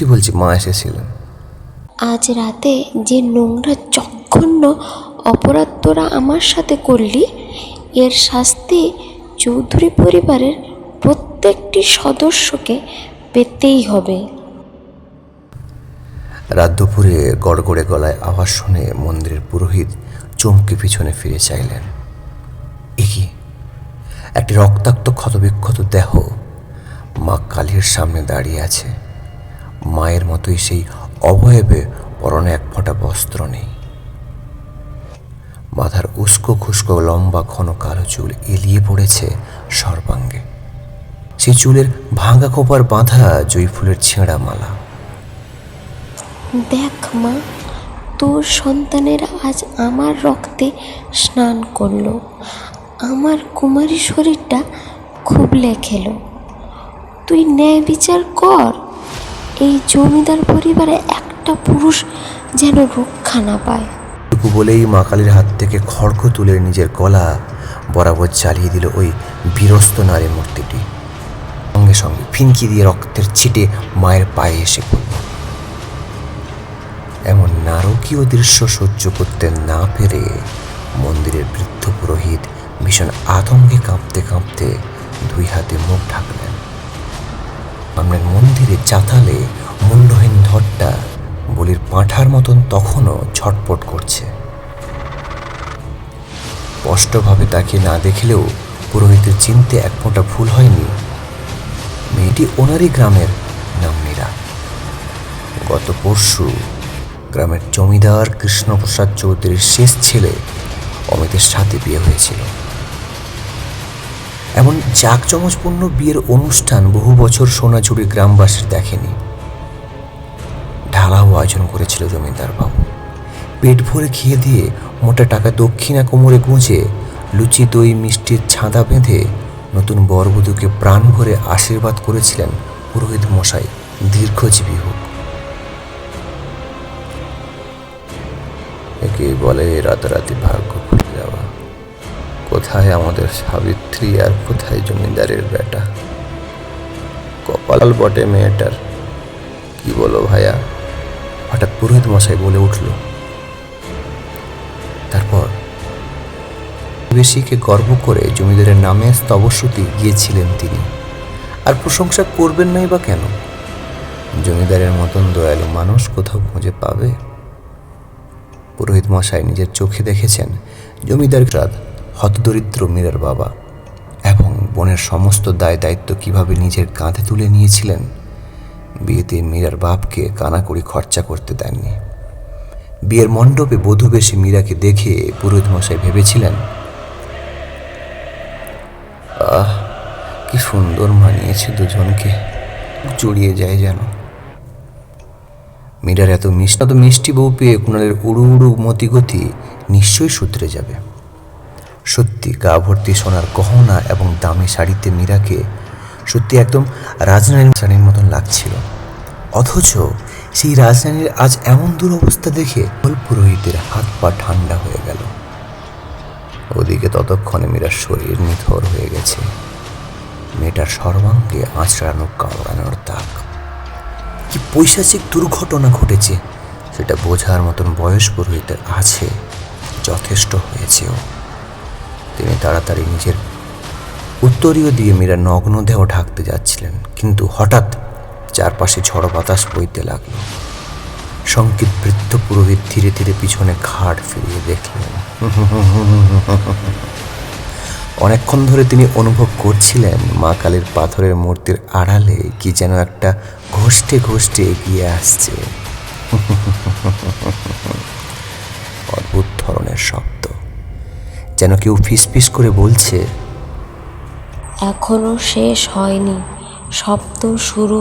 সত্যি বলছি মা এসেছিলেন। আজ রাতে যে নোংরা জঘন্য অপরাধ তোরা আমার সাথে করলি এর শাস্তি চৌধুরী পরিবারের প্রত্যেকটি সদস্যকে পেতেই হবে। রাত দুপুরে গড়গড়ে গলায় আওয়াজ শুনে মন্দিরের পুরোহিত চমকে পিছনে ফিরে চাইলেন। এ কি? একটি রক্তাক্ত ক্ষতবিক্ষত দেহ মা কালীর সামনে দাঁড়িয়ে আছে। মায়ের মতোই সেই অবয়বে পরনে এক ফোঁটা বস্ত্র নেই। মাথার উস্কো খুস্কো লম্বা ঘন কালো চুল এলিয়ে পড়েছে সর্বাঙ্গে। সেই চুলের ভাঙা খোপার বাঁধা জয়ী ফুলের ছেঁড়া মালা। দেখ মা, তোর সন্তানেরা আজ আমার রক্তে স্নান করল। আমার কুমারী শরীরটা খুবলে খেলো। তুই ন্যায় বিচার কর। জমিদার পরিবারে একটা পুরুষ যেন রক্ষা না পায়। বলেই মা কালীর হাত থেকে খড়গ তুলে নিজের গলা বরাবর চালিয়ে দিল ওই বিরস্ত নারী মূর্তিটি। সঙ্গে সঙ্গে ফিনকি দিয়ে রক্তের ছিটে মায়ের পায়ে এসে পড়ল। এমন নারকীয় দৃশ্য সহ্য করতে না পেরে মন্দিরের বৃদ্ধ পুরোহিত ভীষণ আতঙ্কে কাঁপতে কাঁপতে দুই হাতে মুখ ঢাকলেন। সামনের মন্দিরে চাতালে মূল্যহীন ধরটা বলির পাঁঠার মতন তখনও ছটপট করছে। স্পষ্টভাবে তাকে না দেখলেও পুরোহিতের চিনতে এক ফোঁটা ভুল হয়নি। মেয়েটি ওনারই গ্রামের নাম মীরা গত পরশু গ্রামের জমিদার কৃষ্ণপ্রসাদ চৌধুরীর শেষ ছেলে অমিতের সাথে বিয়ে হয়েছিল। এমন জাঁকজমজপূর্ণ বিয়ের অনুষ্ঠান বহু বছর সোনাঝুরি গ্রামবাসীর দেখেনি। ঢালাও আয়োজন করেছিল জমিদার বাবু। পেট ভরে খেয়ে দিয়ে মোটা টাকা দক্ষিণা কোমরে গুঁজে লুচি, দই, মিষ্টির ছাঁদা বেঁধে নতুন বরবধূকে প্রাণ ভরে আশীর্বাদ করেছিলেন পুরোহিত মশাই, দীর্ঘজীবী হোক। একে বলে রাতারাতি ভাগ্য খুলে যাওয়া কোথায় আমাদের সাবিত্রী আর কোথায় জমিদারের বেটা? কপাল বটে মেয়েটার। কি বলো ভাইয়া? হঠাৎ পুরোহিত মশাই বলে উঠল, তারপর বেশিকে গর্ব করে জমিদারের নামে স্তবশ্রুতি গিয়েছিলেন তিনি। আর প্রশংসা করবেন নাই বা কেন? জমিদারের মতন দয়ালু মানুষ কোথাও খুঁজে পাবে? পুরোহিত মশাই নিজের চোখে দেখেছেন জমিদার রাত হতদরিদ্র মীরার বাবা এবং বোনের সমস্ত দায় দায়িত্ব কীভাবে নিজের কাঁধে তুলে নিয়েছিলেন বিয়েতে মীরার বাপকে কানাকড়ি খরচা করতে দেননি। বিয়ের মণ্ডপে বধূ মীরাকে দেখে পুরোহিত মশাই ভেবেছিলেন, আহ, কি সুন্দর মানিয়েছে দুজনকে, জড়িয়ে যায় যেন। মীরার এত মিষ্টি এত মিষ্টি বউ পেয়ে কুণালের উড়ু উড়ু মতিগতি নিশ্চয়ই সূত্রে যাবে। সত্যি গা ভর্তি সোনার গহনা এবং দামি শাড়িতে মীরাকে সত্যি একদম রাজরানীর রানীর মতন লাগছিল। অথচ সেই রাজরানীর আজ এমন দুরবস্থা দেখে পুরোহিতের হাত পা ঠান্ডা হয়ে গেল। ওদিকে ততক্ষণে মীরার শরীর নিথর হয়ে গেছে। মেয়েটার সর্বাঙ্গে আঁচড়ানো, কামড়ানোর দাগ। কি পৈশাচিক দুর্ঘটনা ঘটেছে, সেটা বোঝার মতন বয়স পুরোহিতের আছে, যথেষ্ট হয়েছেও। তিনি তাড়াতাড়ি নিজের উত্তরীয় দিয়ে মীরা নগ্ন দেহ ঢাকতে যাচ্ছিলেন, কিন্তু হঠাৎ চারপাশে ঝড় বাতাস বইতে লাগল। সংকিত বৃদ্ধ পুরোহিত ধীরে ধীরে পিছনে ঘাট ফিরিয়ে দেখলেন। অনেকক্ষণ ধরে তিনি অনুভব করছিলেন মা কালীর পাথরের মূর্তির আড়ালে কি যেন একটা ঘষ্টে ঘষ্টে এগিয়ে আসছে। অদ্ভুত ধরনের শব্দ। যেন কেউ ফিসফিস করে বলছে এখনও শেষ হয়নি। সব তো শুরু।